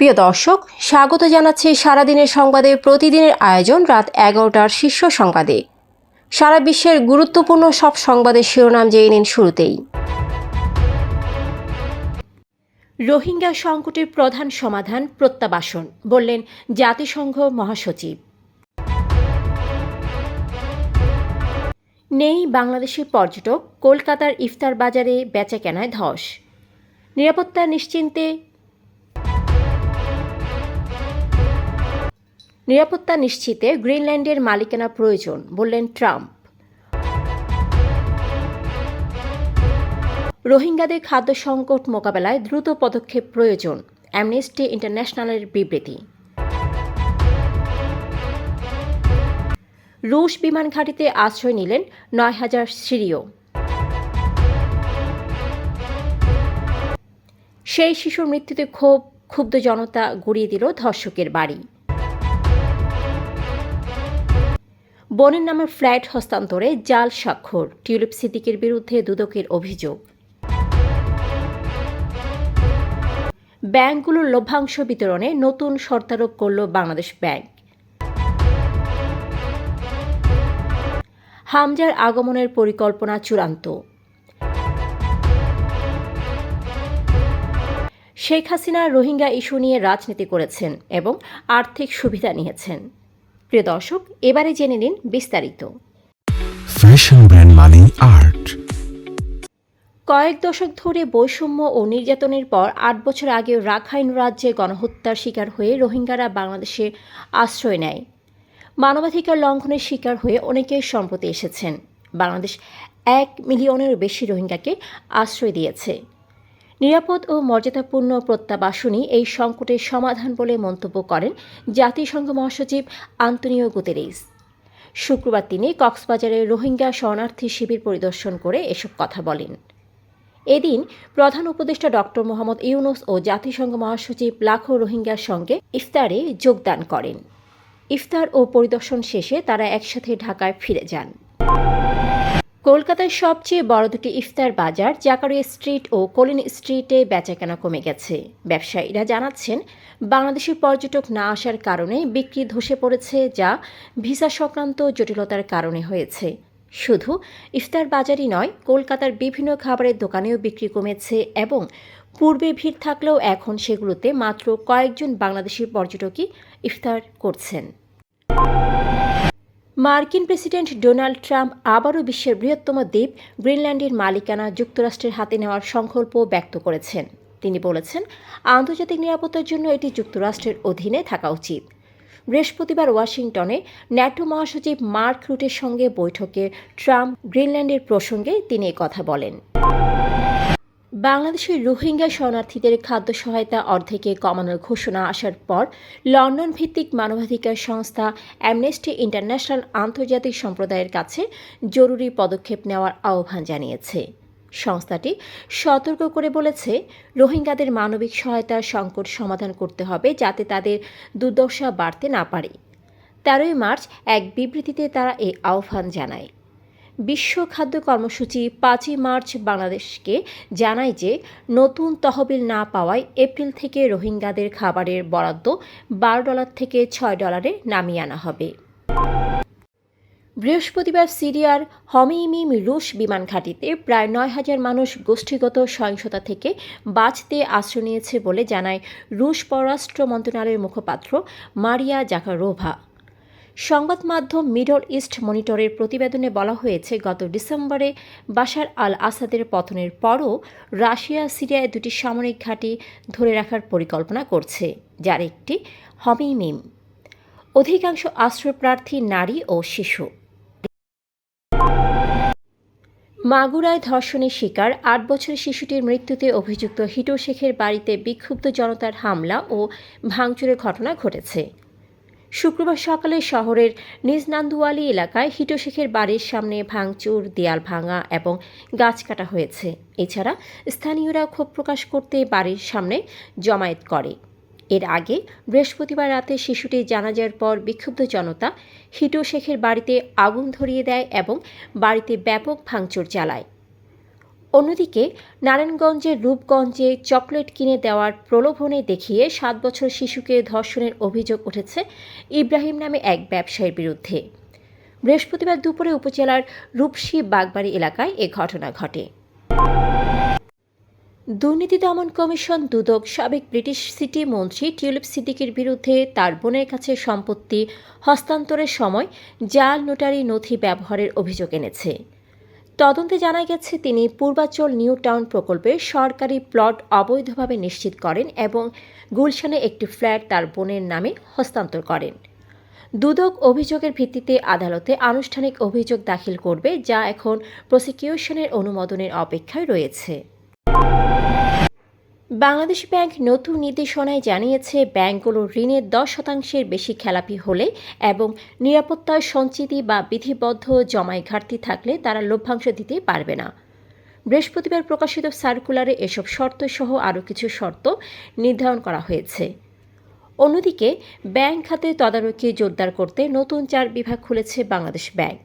প্রিয় দর্শক, স্বাগত জানাচ্ছি সারাদিনের সংবাদে। প্রতিদিনের আয়োজন রাত এগারোটার শীর্ষ সংবাদে। সারা বিশ্বের গুরুত্বপূর্ণ সব সংবাদের শিরোনাম জেনে নিন শুরুতেই। রোহিঙ্গা সংকটের প্রধান সমাধান প্রত্যাবাসন, বললেন জাতিসংঘ মহাসচিব। নেই বাংলাদেশের পর্যটক, কলকাতার ইফতার বাজারে বেচাকেনায় ধস। নিরাপত্তা নিশ্চিন্তে নিরাপত্তা নিশ্চিতে গ্রিনল্যান্ডের মালিকানা প্রয়োজন, বললেন ট্রাম্প। রোহিঙ্গাদের খাদ্য সংকট মোকাবেলায় দ্রুত পদক্ষেপ প্রয়োজন অ্যামনেস্টি ইন্টারন্যাশনালের বিবৃতি। রুশ বিমান ঘাঁটিতে আশ্রয় নিলেন নয় হাজার সিরিয়। সেই শিশুর মৃত্যুতে ক্ষোভ, ক্ষুব্ধ জনতা গড়িয়ে দিল ধর্ষকের বাড়ি। বোনের নামে ফ্ল্যাট হস্তান্তরে জাল স্বাক্ষর, টিউলিপ সিদ্দিকের বিরুদ্ধে দুদকের অভিযোগ। ব্যাংকগুলোর লভ্যাংশ বিতরণে নতুন শর্তারোপ করল বাংলাদেশ ব্যাংক। হামজার আগমনের পরিকল্পনা চূড়ান্ত। শেখ হাসিনা রোহিঙ্গা ইস্যু নিয়ে রাজনীতি করেছেন এবং আর্থিক সুবিধা নিয়েছেন। প্রিয় দর্শক এবারে জেনে নিন বিস্তারিত। ফ্যাশন ব্র্যান্ড মানে আর্ট কয়েক দশক ধরে বৈষম্য ও নির্যাতনের পর আট বছর আগে রাখাইন রাজ্যে গণহত্যার শিকার হয়ে রোহিঙ্গারা বাংলাদেশে আশ্রয় নেয়। মানবাধিকার লঙ্ঘনের শিকার হয়ে অনেকেই সম্প্রতি এসেছেন। বাংলাদেশ এক মিলিয়নের বেশি রোহিঙ্গাকে আশ্রয় দিয়েছে। নিরাপদ ও মর্যাদাপূর্ণ প্রত্যাবাসনই এই সংকটের সমাধান বলে মন্তব্য করেন জাতিসংঘ মহাসচিব আন্তনিও গুতেরেস। শুক্রবার তিনি কক্সবাজারে রোহিঙ্গা শরণার্থী শিবির পরিদর্শন করে এসব কথা বলেন। এদিন প্রধান উপদেষ্টা ডক্টর মোহাম্মদ ইউনুস ও জাতিসংঘ মহাসচিব লাখো রোহিঙ্গার সঙ্গে ইফতারে যোগদান করেন। ইফতার ও পরিদর্শন শেষে তারা একসাথে ঢাকায় ফিরে যান। কলকাতার সবচেয়ে বড় দুটি ইফতার বাজার, জাকারিয়া স্ট্রিট ও কলিন স্ট্রিটে বেচাকেনা কমে গেছে। ব্যবসায়ীরা জানাচ্ছেন বাংলাদেশি পর্যটক না আসার কারণে বিক্রি ধসে পড়েছে যা ভিসা সংক্রান্ত জটিলতার কারণে হয়েছে। শুধু ইফতার বাজারই নয়, কলকাতার বিভিন্ন খাবারের দোকানেও বিক্রি কমেছে এবং পূর্বে ভিড় থাকলেও এখন সেগুলোতে মাত্র কয়েকজন বাংলাদেশি পর্যটকই ইফতার করছেন। মার্কিন প্রেসিডেন্ট ডোনাল্ড ট্রাম্প আবারও বিশ্বের বৃহত্তম দ্বীপ গ্রিনল্যান্ডের মালিকানা যুক্তরাষ্ট্রের হাতে নেওয়ার সংকল্প ব্যক্ত করেছেন। তিনি বলেছেন, আন্তর্জাতিক নিরাপত্তার জন্য এটি যুক্তরাষ্ট্রের অধীনে থাকা উচিত। বৃহস্পতিবার ওয়াশিংটনে ন্যাটো মহাসচিব মার্ক রুটের সঙ্গে বৈঠকে ট্রাম্প গ্রিনল্যান্ডের প্রসঙ্গে তিনি কথা বলেন। বাংলাদেশের রোহিঙ্গা শরণার্থীদের খাদ্য সহায়তা অর্ধেকে কমানোর ঘোষণা আসার পর লন্ডন ভিত্তিক মানবাধিকার সংস্থা অ্যামনেস্টি ইন্টারন্যাশনাল আন্তর্জাতিক সম্প্রদায়ের কাছে জরুরি পদক্ষেপ নেওয়ার আহ্বান জানিয়েছে। সংস্থাটি সতর্ক করে বলেছে, রোহিঙ্গাদের মানবিক সহায়তার সংকট সমাধান করতে হবে যাতে তাদের দুর্দশা বাড়তে না পারে। তেরোই মার্চ এক বিবৃতিতে তারা এই আহ্বান জানায়। বিশ্ব খাদ্য কর্মসূচি পাঁচই মার্চ বাংলাদেশকে জানায় যে নতুন তহবিল না পাওয়ায় এপ্রিল থেকে রোহিঙ্গাদের খাবারের বরাদ্দ বারো ডলার থেকে ছয় ডলারে নামিয়ে আনা হবে। বৃহস্পতিবার সিরিয়ার হমিমিম রুশ বিমান ঘাঁটিতে প্রায় নয় হাজার মানুষ গোষ্ঠীগত সহিংসতা থেকে বাঁচতে আশ্রয় নিয়েছে বলে জানায় রুশ পররাষ্ট্র মন্ত্রণালয়ের মুখপাত্র মারিয়া জাকারোভা। সংবাদ মাধ্যম মিডল ইস্ট মনিটরের প্রতিবেদনে বলা হয়েছে, গত ডিসেম্বরে বাশার আল আসাদের পতনের পরও রাশিয়া সিরিয়ায় দুটি সামরিক ঘাঁটি ধরে রাখার পরিকল্পনা করছে, যার একটি হমিমিম অধিকাংশ আশ্রয়প্রার্থী নারী ও শিশু। মাগুরায় ধর্ষণের শিকার, আট বছরের শিশুটির মৃত্যুতে অভিযুক্ত হিটু শেখের বাড়িতে বিক্ষুব্ধ জনতার হামলা ও ভাঙচুরের ঘটনা ঘটেছে। শুক্রবার সকালে শহরের নিজনান্দুয়ালি এলাকায় হিটোশেখের বাড়ির সামনে ভাঙচুর, দেয়াল ভাঙা এবং গাছ কাটা হয়েছে। এছাড়া স্থানীয়রা ক্ষোভ প্রকাশ করতে বাড়ির সামনে জমায়েত করে। এর আগে বৃহস্পতিবার রাতে শিশুটি জানাজার পর বিক্ষুব্ধ জনতা হিটু শেখের বাড়িতে আগুন ধরিয়ে দেয় এবং বাড়িতে ব্যাপক ভাঙচুর চালায়। অন্যদিকে নারায়ণগঞ্জের রূপগঞ্জে চকলেট কিনে দেওয়ার প্রলোভনে দেখিয়ে সাত বছর শিশুকে ধর্ষণের অভিযোগ উঠেছে ইব্রাহিম নামে এক ব্যবসায়ীর বিরুদ্ধে। বৃহস্পতিবার দুপুরে উপজেলার রূপসী বাগবাড়ি এলাকায় এ ঘটনা ঘটে। দুর্নীতি দমন কমিশন দুদক সাবেক ব্রিটিশ সিটি মন্ত্রী টিউলিপ সিদ্দিকের বিরুদ্ধে তার বোনের কাছে সম্পত্তি হস্তান্তরের সময় জাল নোটারি নথি ব্যবহারের অভিযোগ এনেছে। তদন্তে জানা গেছে, তিনি পূর্বাচল নিউ টাউন প্রকল্পে সরকারি প্লট অবৈধভাবে নিশ্চিত করেন এবং গুলশানে একটি ফ্ল্যাট তার বোনের নামে হস্তান্তর করেন। দুদক অভিযোগের ভিত্তিতে আদালতে আনুষ্ঠানিক অভিযোগ দাখিল করবে, যা এখন প্রসিকিউশনের অনুমোদনের অপেক্ষায় রয়েছে। বাংলাদেশ ব্যাংক নতুন নির্দেশনায় জানিয়েছে, ব্যাংকগুলো ঋণের দশ শতাংশের বেশি খেলাপি হলে এবং নিরাপত্তার সঞ্চিতি বা বিধিবদ্ধ জমায় ঘাটতি থাকলে তারা লভ্যাংশ দিতে পারবে না। বৃহস্পতিবার প্রকাশিত সার্কুলারে এসব শর্ত সহ আরও কিছু শর্ত নির্ধারণ করা হয়েছে। অন্যদিকে, ব্যাংক খাতে তদারকি জোরদার করতে নতুন চার বিভাগ খুলেছে বাংলাদেশ ব্যাংক।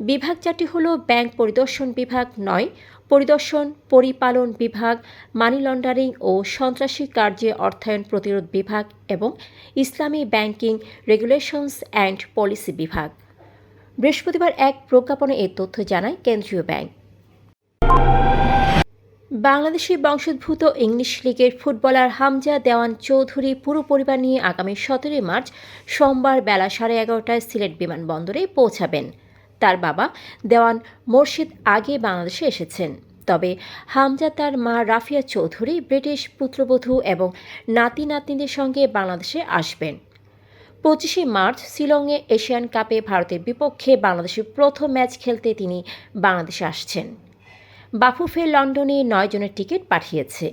বিভাগ চারটি হল ব্যাংক পরিদর্শন বিভাগ নয় পরিদর্শন, পরিপালন বিভাগ মানি লন্ডারিং ও সন্ত্রাসী কার্যে অর্থায়ন প্রতিরোধ বিভাগ এবং ইসলামী ব্যাংকিং রেগুলেশনস অ্যান্ড পলিসি বিভাগ। বৃহস্পতিবার এক প্রজ্ঞাপনে এ তথ্য জানায় কেন্দ্রীয় ব্যাংক। বাংলাদেশি বংশোদ্ভূত ইংলিশ লিগের ফুটবলার হামজা দেওয়ান চৌধুরী পুরো পরিবার নিয়ে আগামী সতেরোই মার্চ সোমবার বেলা সাড়ে এগারোটায় সিলেট বিমানবন্দরে পৌঁছাবেন। তার বাবা দেওয়ান মোর্শেদ আগে বাংলাদেশে এসেছেন। তবে হামজা তার মা রাফিয়া চৌধুরী ব্রিটিশ পুত্রবধূ এবং নাতি নাতনিদের সঙ্গে বাংলাদেশে আসবেন। পঁচিশে মার্চ শিলংয়ে এশিয়ান কাপে ভারতের বিপক্ষে বাংলাদেশের প্রথম ম্যাচ খেলতে তিনি বাংলাদেশে আসছেন। বাফুফে লন্ডনে নয় জনের টিকিট পাঠিয়েছে।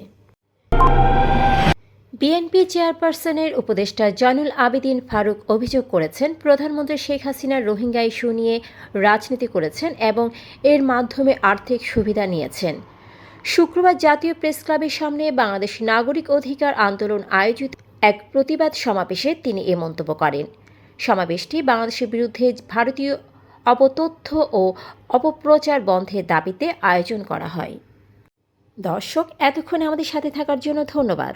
বিএনপি চেয়ারপারসনের উপদেষ্টা জয়নুল আবেদিন ফারুক অভিযোগ করেছেন, প্রধানমন্ত্রী শেখ হাসিনার রোহিঙ্গা ইস্যু নিয়ে রাজনীতি করেছেন এবং এর মাধ্যমে আর্থিক সুবিধা নিয়েছেন। শুক্রবার জাতীয় প্রেস ক্লাবের সামনে বাংলাদেশ নাগরিক অধিকার আন্দোলন আয়োজিত এক প্রতিবাদ সমাবেশে তিনি এ মন্তব্য করেন। সমাবেশটি বাংলাদেশের বিরুদ্ধে ভারতীয় অপতথ্য ও অপপ্রচার বন্ধের দাবিতে আয়োজন করা হয়। দর্শক, এতক্ষণে আমাদের সাথে থাকার জন্য ধন্যবাদ।